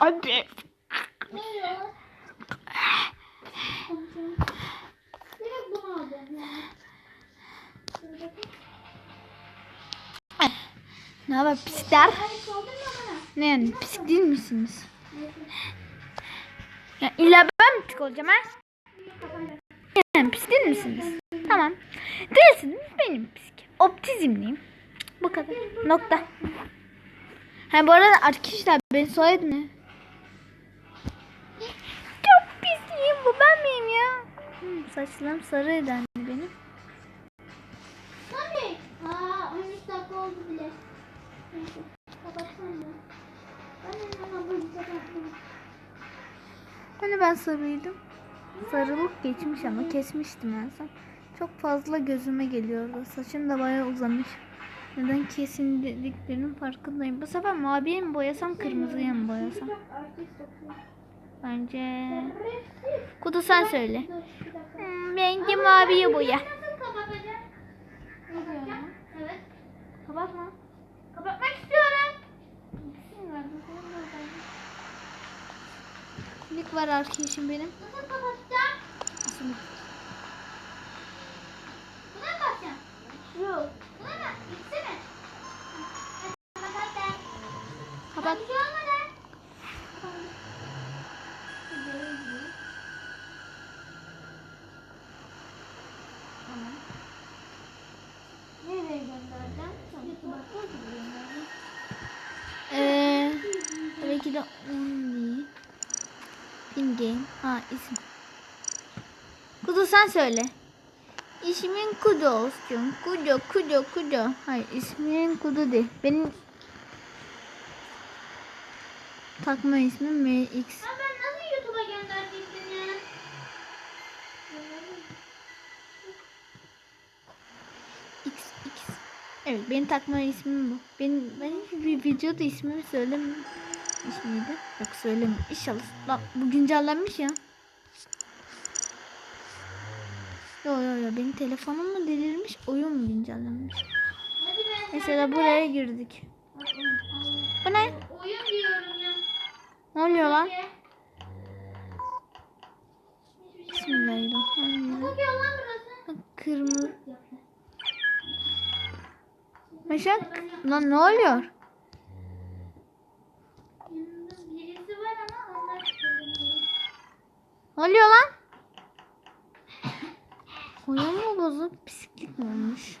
Hadi. Ne haber pisler? Ne yani pis değil misiniz? Ya illa ben mi pis olacağım ha? Yani pis değil misiniz? Tamam. Değilsiniz benim. Optizmliyim. Bu kadar. Nokta. Ha bu arada arkadaşlar ben soyadım ne? Çok pisliyim bu ben miyim ya? Hmm, saçlarım sarıydı anne benim. Tabii. Aa 13 dakika oldu bile. Kapatsana. Hani ben sarıydım. Sarılık geçmiş ama kesmiştim en son. Çok fazla gözüme geliyordu. Saçım da bayağı uzamış. Neden kesin dediklerinin farkındayım. Bu sefer maviye mi boyasam kırmızıya mı boyasam? Bence... Kutu sen söyle. Hmm, bence maviye boya. Nasıl. Kapatma. Kapatmak istiyorum. Lik var arkadaşım benim. Nasıl kapatacağım? Şimdi göndereceğim. Ee, belki de only. Pin game. Ha isim. Kudu sen söyle. İsmin Kudu olsun. Kudu, Kudu, Kudu. Hayır ismin Kudu değil. Benim takma ismim MX. Ha ben nasıl YouTube'a gönderecektim ya? X, X. Evet benim takma ismim bu. Benim, ben hiçbir videoda ismimi söylemedim. İsmiydi. Yok söyleme. İnşallah. Lan, bu güncellenmiş ya. Yo yo yo benim telefonum mu delirmiş oyun mu güncellenmiş? Mesela buraya girdik. Bu ne? oyun diyorum. Ne oluyor lan? Bismillahirrahmanirrahim. Kırmızı. Meşak. Lan ne oluyor? Ne oluyor lan? Oyun mu bozuk? Pislik mi olmuş?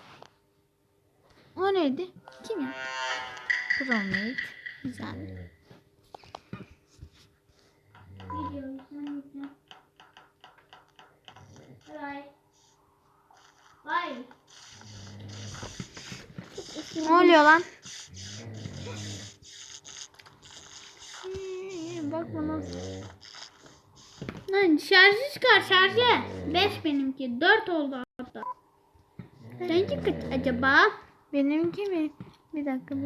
O neydi? Kim ya? Promate. Güzel. Bye. Ne oluyor lan? Hmm, Bak bana. Lan şarjı çıkar şarjı. 5 benimki. 4 oldu hatta. Seninki kaç acaba? Benimki mi? Bir dakika bir